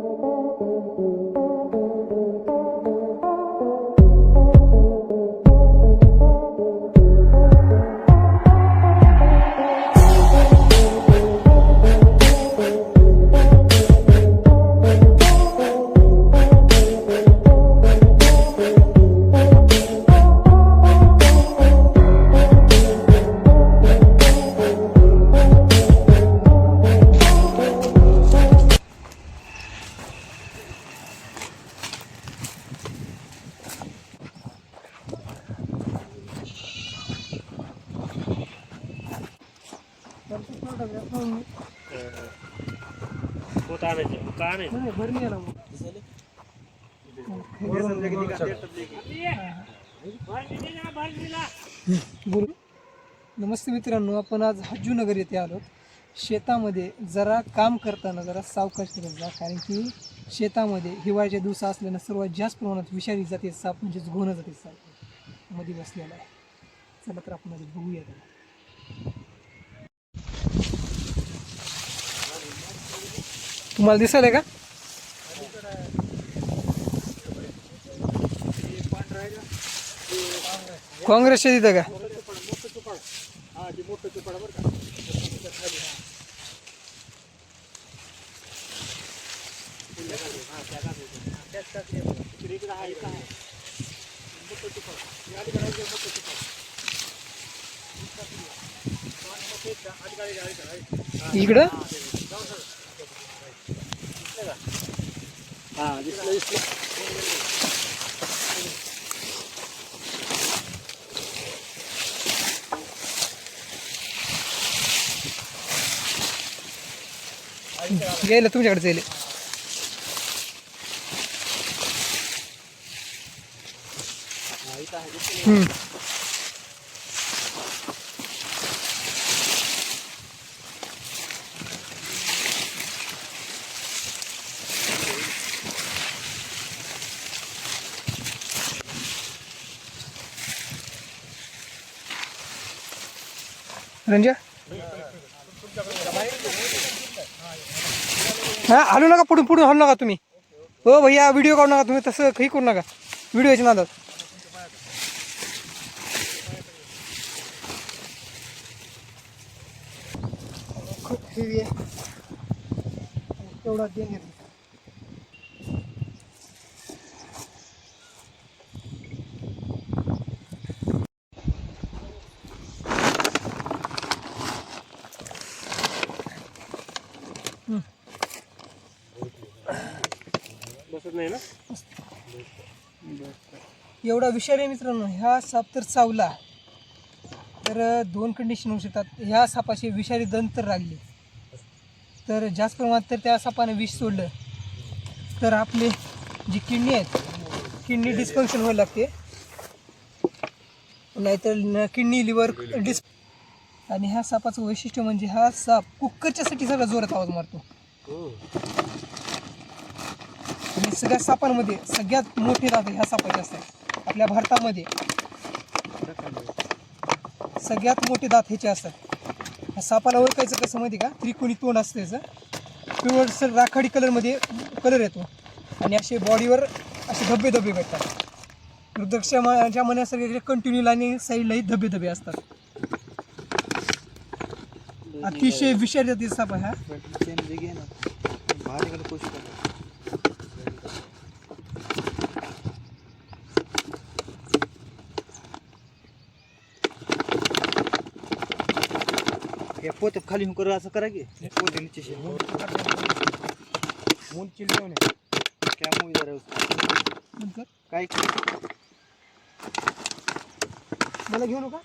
Música पोत का बोल नमस्ते मित्रांनो आपण आज हजूनगर येथे आलो शेतामध्ये जरा काम करताना जरा सावकाश करत जा कारण की शेतामध्ये हिवाळ्याच्या दिवसा असल्यानं सर्वात जास्त प्रमाणात विषारी जाते साप म्हणजेच घोणं जाते सापमध्ये बसलेला आहे चला तर आपण बघूया त्याला. तुम्हाला दिसायला का? काँग्रेसच्या तिथं का? इकडं? हा दिसलं दिसलं. गेलं तुमच्याकडे जाईल हम्म. रंजा? हा हलू नका पुढून पुढून हलू नका तुम्ही. हो भैया व्हिडिओ काढू नका तुम्ही तसं काही करू नका. व्हिडिओच्या नादात. खूप हेवी आहे. बसत नाही ना? एवढा विषारी आहे मित्रांनो ह्या साप तर चावला. तर दोन कंडिशन होऊ शकतात. ह्या सापाची विषारी दंत तर लागली. तर जास्त प्रमाणात तर त्या सापाने विष सोडलं. तर आपले जी किडनी आहेत किडनी डिस्फंक्शन व्हायला लागते. नाहीतर किडनी लिव्हर डिस आणि ह्या सापाचं वैशिष्ट्य म्हणजे हा साप कुक्करच्यासाठी सगळा जोरात आवाज मारतो. आणि सगळ्या सापांमध्ये सगळ्यात मोठे दात ह्या सापाचे असतात आपल्या भारतामध्ये सगळ्यात मोठे दात ह्याचे असतात. ह्या सापाला ओळखायचं कसं माहिती का? त्रिकोणी तोंड असतं त्याचं पिवळसर राखाडी कलरमध्ये कलर येतो. आणि असे बॉडीवर असे धब्बे धब्बे भेटतात. रुद्राक्षाच्या मनासारखे कंटिन्यू लाईन साईडलाही धबे धबे असतात. अतिशय विषारी जाती साप आहे हा. पोत खाली कर असं करा की. पोते नीचे से मूल आहे क्या मूवी जरा उसको काय? मला घेऊ नका?